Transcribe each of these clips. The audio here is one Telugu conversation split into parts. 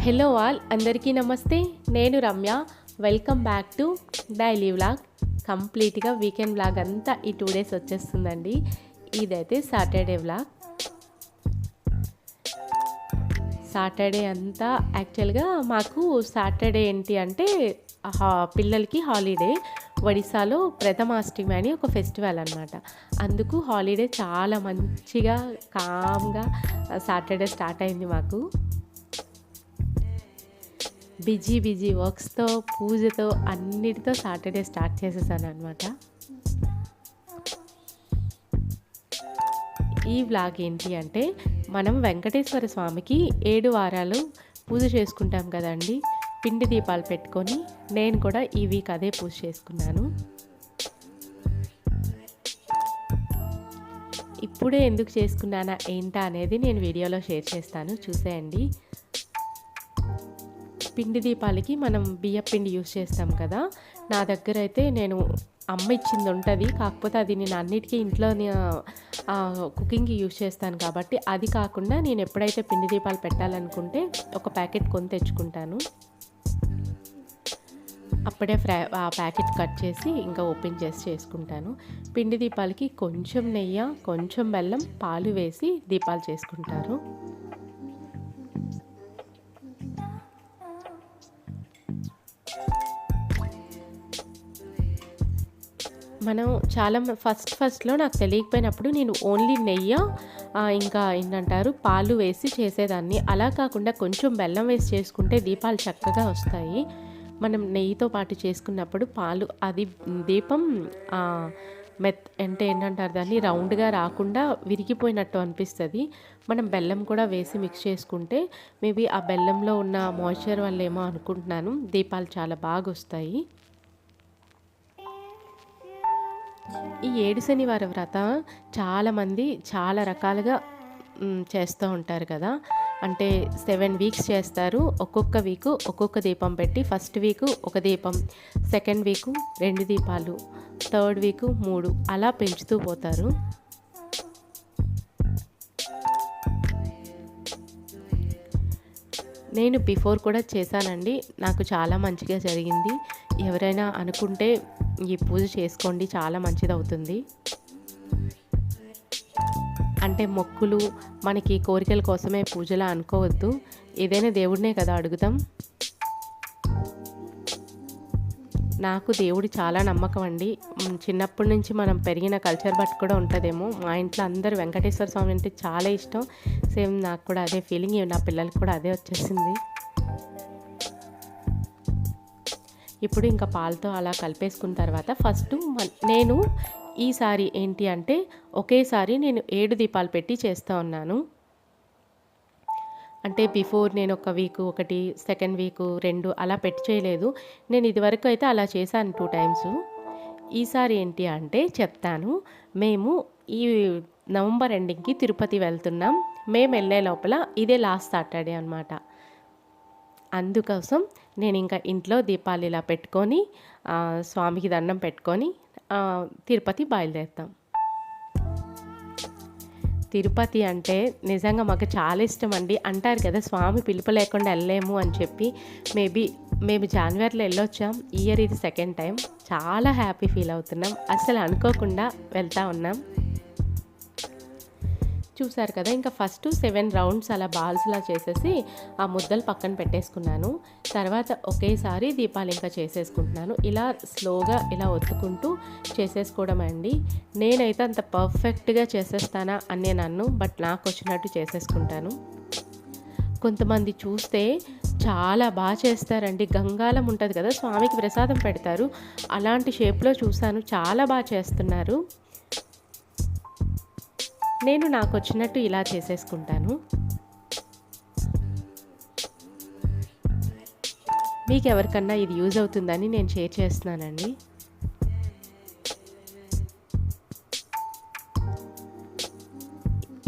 హలో ఆల్ అందరికీ నమస్తే. నేను Ramya. Welcome back to daily vlog కంప్లీట్గా వీకెండ్ వ్లాగ్ అంతా ఈ టూ డేస్ వచ్చేస్తుందండి. ఇదైతే సాటర్డే వ్లాగ్ సాటర్డే అంతా యాక్చువల్గా మాకు సాటర్డే ఏంటి అంటే హా- పిల్లలకి హాలిడే ఒడిశాలో ప్రథమాష్టమి అని ఒక ఫెస్టివల్ అనమాట అందుకు హాలిడే చాలా మంచిగా కామ్గా సాటర్డే స్టార్ట్ అయింది మాకు. బిజీ బిజీ వర్క్స్తో పూజతో అన్నిటితో సాటర్డే స్టార్ట్ చేసేసాను అనమాట ఈ వ్లాగ్ ఏంటి అంటే మనం వెంకటేశ్వర స్వామికి ఏడు వారాలు పూజ చేసుకుంటాం కదండి. పిండి దీపాలు పెట్టుకొని నేను కూడా ఈ వీక్ అదే పూజ చేసుకున్నాను. ఇప్పుడే ఎందుకు చేసుకున్నానా ఏంటా అనేది నేను వీడియోలో షేర్ చేస్తాను. చూసేయండి. పిండి దీపాలకి మనం బియ్య పిండి యూస్ చేస్తాం కదా. నా దగ్గర అయితే నేను అమ్మ ఇచ్చింది ఉంటుంది. కాకపోతే అది నేను అన్నిటికీ ఇంట్లో కుకింగ్కి యూస్ చేస్తాను కాబట్టి అది కాకుండా నేను ఎప్పుడైతే పిండి దీపాలు పెట్టాలనుకుంటే ఒక ప్యాకెట్ కొని తెచ్చుకుంటాను. అప్పుడే ఫ్రై ఆ ప్యాకెట్ కట్ చేసి ఇంకా ఓపెన్ చేసి చేసుకుంటాను. పిండి దీపాలకి కొంచెం నెయ్యి కొంచెం బెల్లం పాలు వేసి దీపాలు చేసుకుంటారు. మనం చాలా ఫస్ట్ ఫస్ట్లో నాకు తెలియకపోయినప్పుడు నేను ఓన్లీ నెయ్యి ఇంకా ఏంటంటారు పాలు వేసి చేసేదాన్ని. అలా కాకుండా కొంచెం బెల్లం వేసి చేసుకుంటే దీపాలు చక్కగా వస్తాయి. మనం నెయ్యితో పాటు చేసుకున్నప్పుడు పాలు అది దీపం మెత్ అంటే ఏంటంటారు దాన్ని రౌండ్గా రాకుండా విరిగిపోయినట్టు అనిపిస్తుంది. మనం బెల్లం కూడా వేసి మిక్స్ చేసుకుంటే మేబీ ఆ బెల్లంలో ఉన్న మాయిశ్చర్ వల్ల ఏమో అనుకుంటున్నాను. దీపాలు చాలా బాగా వస్తాయి. ఈ ఏడు శనివార వ్రత చాలామంది చాలా రకాలుగా చేస్తూ ఉంటారు కదా. అంటే సెవెన్ వీక్స్ చేస్తారు. ఒక్కొక్క వీకు ఒక్కొక్క దీపం పెట్టి ఫస్ట్ వీకు ఒక దీపం సెకండ్ వీకు రెండు దీపాలు థర్డ్ వీకు మూడు అలా పెంచుతూ పోతారు. నేను బిఫోర్ కూడా చేశానండి. నాకు చాలా మంచిగా జరిగింది. ఎవరైనా అనుకుంటే ఈ పూజ చేసుకోండి చాలా మంచిది అవుతుంది అంటే మొక్కులు మనకి కోరికల కోసమే పూజలా అనుకోవద్దు. ఏదైనా దేవుడినే కదా అడుగుతాం. నాకు దేవుడు చాలా నమ్మకం అండి. చిన్నప్పటి నుంచి మనం పెరిగిన కల్చర్ బట్టి కూడా ఉంటుందేమో. మా ఇంట్లో అందరు వెంకటేశ్వర స్వామి అంటే చాలా ఇష్టం. సేమ్ నాకు కూడా అదే ఫీలింగ్ నా పిల్లలకి కూడా అదే వచ్చేసింది. ఇప్పుడు ఇంకా పాలతో అలా కలిపేసుకున్న తర్వాత ఫస్ట్ నేను ఈసారి ఏంటి అంటే ఒకేసారి నేను ఏడు దీపాలు పెట్టి చేస్తూ ఉన్నాను. అంటే బిఫోర్ నేను ఒక వీక్ ఒకటి సెకండ్ వీక్ రెండు అలా పెట్టి చేయలేదు. నేను ఇదివరకు అయితే అలా చేశాను టూ టైమ్స్. ఈసారి ఏంటి అంటే చెప్తాను. మేము ఈ నవంబర్ ఎండింగ్కి తిరుపతి వెళ్తున్నాం. మేము వెళ్ళే లోపల ఇదే లాస్ట్ సాటర్డే అనమాట అందుకోసం నేను ఇంకా ఇంట్లో దీపాలు ఇలా పెట్టుకొని స్వామికి దండం పెట్టుకొని తిరుపతి బయలుదేరుతాం. తిరుపతి అంటే నిజంగా మాకు చాలా ఇష్టం అండి. అంటారు కదా స్వామి పిలుపు లేకుండా వెళ్ళలేము అని చెప్పి మేబీ మేము జనవరిలో వెళ్ళొచ్చాం. ఇయర్ ఇది సెకండ్ టైం. చాలా హ్యాపీ ఫీల్ అవుతున్నాం. అసలు అనుకోకుండా వెళ్తా ఉన్నాం. చూసారు కదా ఇంకా ఫస్ట్ సెవెన్ రౌండ్స్ అలా బాల్స్లా చేసేసి ఆ ముద్దలు పక్కన పెట్టేసుకున్నాను. తర్వాత ఒకేసారి దీపాలు ఇంకా చేసేసుకుంటున్నాను. ఇలా స్లోగా ఇలా ఒత్తుకుంటూ చేసేసుకోవడం అండి. నేనైతే అంత పర్ఫెక్ట్గా చేసేస్తానా అని నేను అన్ను బట్ నాకు వచ్చినట్టు చేసేసుకుంటాను. కొంతమంది చూస్తే చాలా బాగా చేస్తారండి. గంగాలం ఉంటుంది కదా స్వామికి ప్రసాదం పెడతారు. అలాంటి షేప్లో చూశాను చాలా బాగా చేస్తున్నారు. నేను నాకు వచ్చినట్టు ఇలా చేసేసుకుంటాను. మీకు ఎవరికన్నా ఇది యూజ్ అవుతుందని నేను షేర్ చేస్తున్నానండి.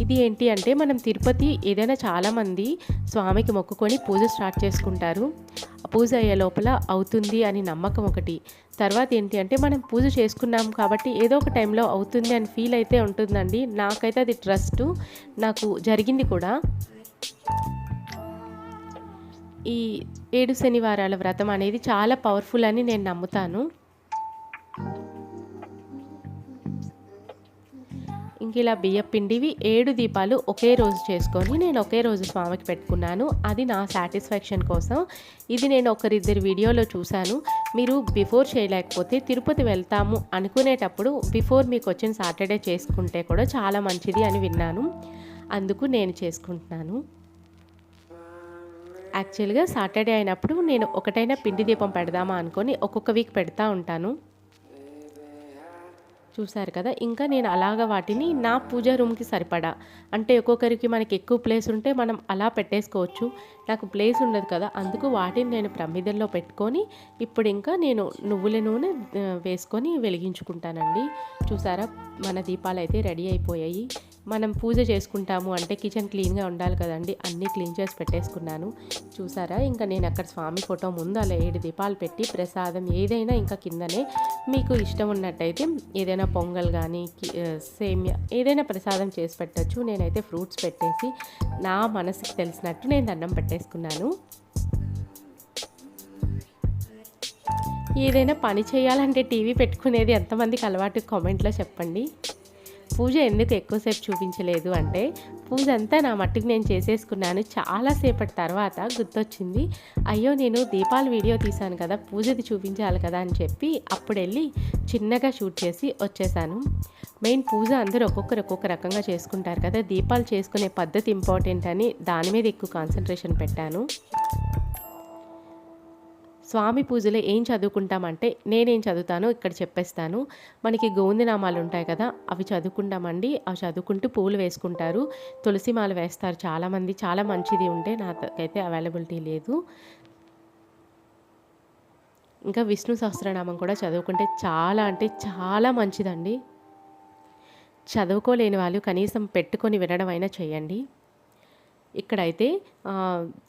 ఇది ఏంటి అంటే మనం తిరుపతి ఏదైనా చాలామంది స్వామికి మొక్కుకొని పూజ స్టార్ట్ చేసుకుంటారు. పూజ అయ్యే లోపల అవుతుంది అని నమ్మకం ఒకటి. తర్వాత ఏంటి అంటే మనం పూజ చేసుకున్నాం కాబట్టి ఏదో ఒక టైంలో అవుతుంది అని ఫీల్ అయితే ఉంటుందండి. నాకైతే అది ట్రస్ట్. నాకు జరిగింది కూడా. ఈ ఏడు శనివారాల వ్రతం అనేది చాలా పవర్ఫుల్ అని నేను నమ్ముతాను. ఇంక ఇలా బియ్యం పిండివి ఏడు దీపాలు ఒకే రోజు చేసుకొని నేను ఒకే రోజు స్వామికి పెట్టుకున్నాను. అది నా సాటిస్ఫాక్షన్ కోసం. ఇది నేను ఒకరిద్దరి వీడియోలో చూశాను. మీరు బిఫోర్ చేయలేకపోతే తిరుపతి వెళ్తాము అనుకునేటప్పుడు బిఫోర్ మీకు వచ్చిన సాటర్డే చేసుకుంటే కూడా చాలా మంచిది అని విన్నాను. అందుకు నేను చేసుకుంటున్నాను. యాక్చువల్గా సాటర్డే అయినప్పుడు నేను ఒకటైనా పిండి దీపం పెడదామా అనుకొని ఒక్కొక్క వీక్ పెడతా ఉంటాను. చూసారు కదా? ఇంకా నేను అలాగ వాటిని నా పూజా రూమ్కి సరిపడా. అంటే ఒక్కొక్కరికి మనకి ఎక్కువ ప్లేస్ ఉంటే మనం అలా పెట్టేసుకోవచ్చు. నాకు ప్లేస్ ఉండదు కదా? అందుకు వాటిని నేను ప్రమిదల్లో పెట్టుకొని ఇప్పుడు ఇంకా నేను నువ్వుల నూనె వేసుకొని వెలిగించుకుంటానండి. చూసారా మన దీపాలు అయితే రెడీ అయిపోయాయి. మనం పూజ చేసుకుంటాము అంటే కిచెన్ క్లీన్గా ఉండాలి కదండి. అన్నీ క్లీన్ చేసి పెట్టేసుకున్నాను. చూసారా ఇంకా నేను అక్కడ స్వామి ఫోటో ముందు అలా ఏడు దీపాలు పెట్టి ప్రసాదం ఏదైనా ఇంకా కిందనే మీకు ఇష్టం ఉన్నట్టయితే ఏదైనా పొంగల్ కానీ సేమియా సేమ్యా ఏదైనా ప్రసాదం చేసి పెట్టచ్చు. నేనైతే ఫ్రూట్స్ పెట్టేసి నా మనసుకి తెలిసినట్టు నేను దండం పెట్టేసుకున్నాను. ఏదైనా పని చేయాలంటే టీవీ పెట్టుకునేది ఎంతమందికి అలవాటు? కామెంట్లో చెప్పండి. పూజ ఎందుకు ఎక్కువసేపు చూపించలేదు అంటే పూజ అంతా నా మట్టుకు నేను చేసేసుకున్నాను చాలాసేపటి తర్వాత గుర్తొచ్చింది. అయ్యో నేను దీపాల వీడియో తీశాను కదా పూజది చూపించాలి కదా అని చెప్పి అప్పుడు వెళ్ళి చిన్నగా షూట్ చేసి వచ్చేసాను. మెయిన్ పూజ అందరూ ఒక్కొక్కరు ఒక్కొక్క రకంగా చేసుకుంటారు కదా దీపాలు చేసుకునే పద్ధతి ఇంపార్టెంట్ అని దాని మీద ఎక్కువ కాన్సన్ట్రేషన్ పెట్టాను. స్వామి పూజలో ఏం చదువుకుంటామంటే నేనేం చదువుతానో ఇక్కడ చెప్పేస్తాను. మనకి గోవిందనామాలు ఉంటాయి కదా అవి చదువుకుంటామండి. అవి చదువుకుంటూ పూలు వేసుకుంటారు. తులసిమాలు వేస్తారు చాలామంది. చాలా మంచిది ఉంటే నాకైతే అవైలబిలిటీ లేదు. ఇంకా విష్ణు సహస్రనామం కూడా చదువుకుంటే చాలా అంటే చాలా మంచిదండి. చదువుకోలేని వాళ్ళు కనీసం పెట్టుకొని వినడం అయినా చేయండి ఇక్కడైతే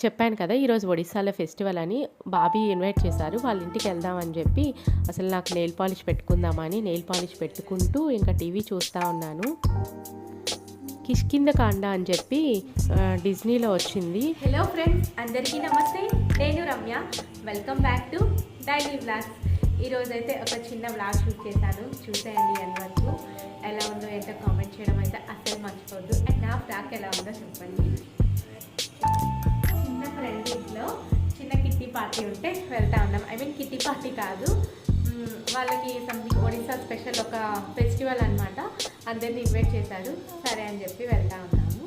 చెప్పాను కదా ఈరోజు ఒడిస్సాలో ఫెస్టివల్ అని బాబీ ఇన్వైట్ చేశారు. వాళ్ళ ఇంటికి వెళ్దామని చెప్పి అసలు నాకు నెయిల్ పాలిష్ పెట్టుకుందామని నెయిల్ పాలిష్ పెట్టుకుంటూ ఇంకా టీవీ చూస్తూ ఉన్నాను. కిష్కింద కాండ అని చెప్పి డిజ్నీలో వచ్చింది. హలో ఫ్రెండ్స్ అందరికీ నమస్తే. నేను Ramya. Welcome back to daily blogs ఈరోజు అయితే ఒక చిన్న బ్లాగ్ షూట్ చేశాను. చూసేయండి అని వరకు ఎలా ఉందో ఏంటో కామెంట్ చేయడం అయితే అస్సలు మర్చిపోద్దు అండ్ నా ఫ్రాక్ ఎలా ఉందో చెప్పండి. చిన్న ఫ్రెండ్ ఇంట్లో చిన్న కిట్టి పార్టీ ఉంటే వెళ్తా ఉన్నాం. ఐ మీన్ కిట్టి పార్టీ కాదు. వాళ్ళకి సంథింగ్ ఒడిస్సా స్పెషల్ ఒక ఫెస్టివల్ అనమాట అందరిని ఇన్వైట్ చేశారు. సరే అని చెప్పి వెళ్తా ఉన్నాము.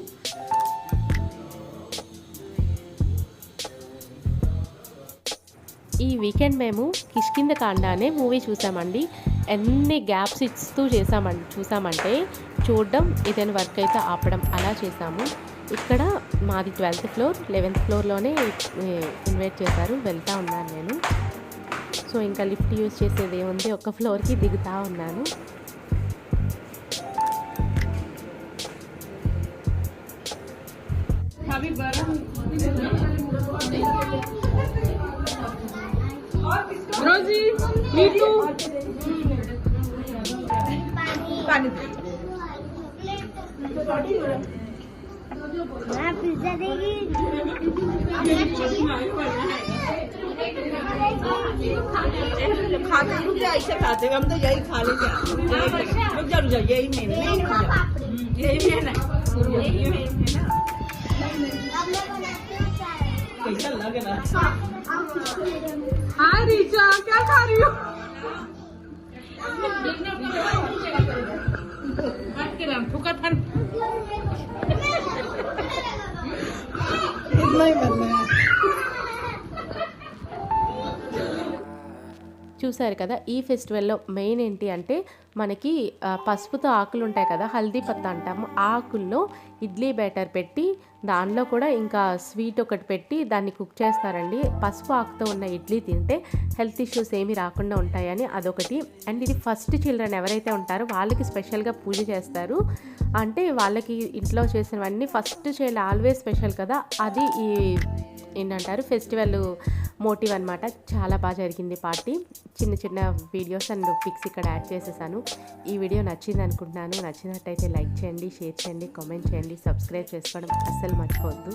ఈ వీకెండ్ మేము కిష్కింద కాండానే మూవీ చూసామండి. ఎన్ని గ్యాప్స్ ఇస్తూ చేసామం చూసామంటే చూడడం ఇదని వర్క్ అయితే ఆపడం అలా చేసాము. ఇక్కడ మాది ట్వెల్త్ ఫ్లోర్ లెవెన్త్ ఫ్లోర్లోనే ఇన్వైట్ చేశారు. వెళ్తూ ఉన్నాను నేను. సో ఇంకా లిఫ్ట్ యూజ్ చేసేది ఏముంది? ఒక ఫ్లోర్కి దిగుతూ ఉన్నాను. पानी दे पिज्जा देगी। खाते रुक जा ऐसे खाते हम तो यही खा लेंगे रुक जा रुक जा यही मेन नहीं रुक यही मेन है। यही मेन है ना। कैसा लग रहा है? हाय रीचा क्या खा रही हो? इतना 妹妹ん。చూసారు కదా ఈ ఫెస్టివల్లో మెయిన్ ఏంటి అంటే మనకి పసుపుతో ఆకులు ఉంటాయి కదా హల్దీ పత్త అంటాము. ఆ ఆకుల్లో ఇడ్లీ బ్యాటర్ పెట్టి దానిలో కూడా ఇంకా స్వీట్ ఒకటి పెట్టి దాన్ని కుక్ చేస్తారండి. పసుపు ఆకుతో ఉన్న ఇడ్లీ తింటే హెల్త్ ఇష్యూస్ ఏమీ రాకుండా ఉంటాయని అదొకటి. అండ్ ఇది ఫస్ట్ చిల్డ్రన్ ఎవరైతే ఉంటారో వాళ్ళకి స్పెషల్గా పూజ చేస్తారు. అంటే వాళ్ళకి ఇంట్లో చేసినవన్నీ ఫస్ట్ చైల్డ్ ఆల్వేస్ స్పెషల్ కదా అది ఈ ఏంటంటారు ఫెస్టివల్ మోటివ్ అనమాట చాలా బాగా జరిగింది పార్టీ. చిన్న చిన్న వీడియోస్ అండ్ పిక్స్ ఇక్కడ యాడ్ చేసేసాను. ఈ వీడియో నచ్చింది అనుకుంటున్నాను. నచ్చినట్టయితే లైక్ చేయండి షేర్ చేయండి కామెంట్ చేయండి సబ్స్క్రైబ్ చేసుకోవడం అస్సలు మర్చిపోవద్దు.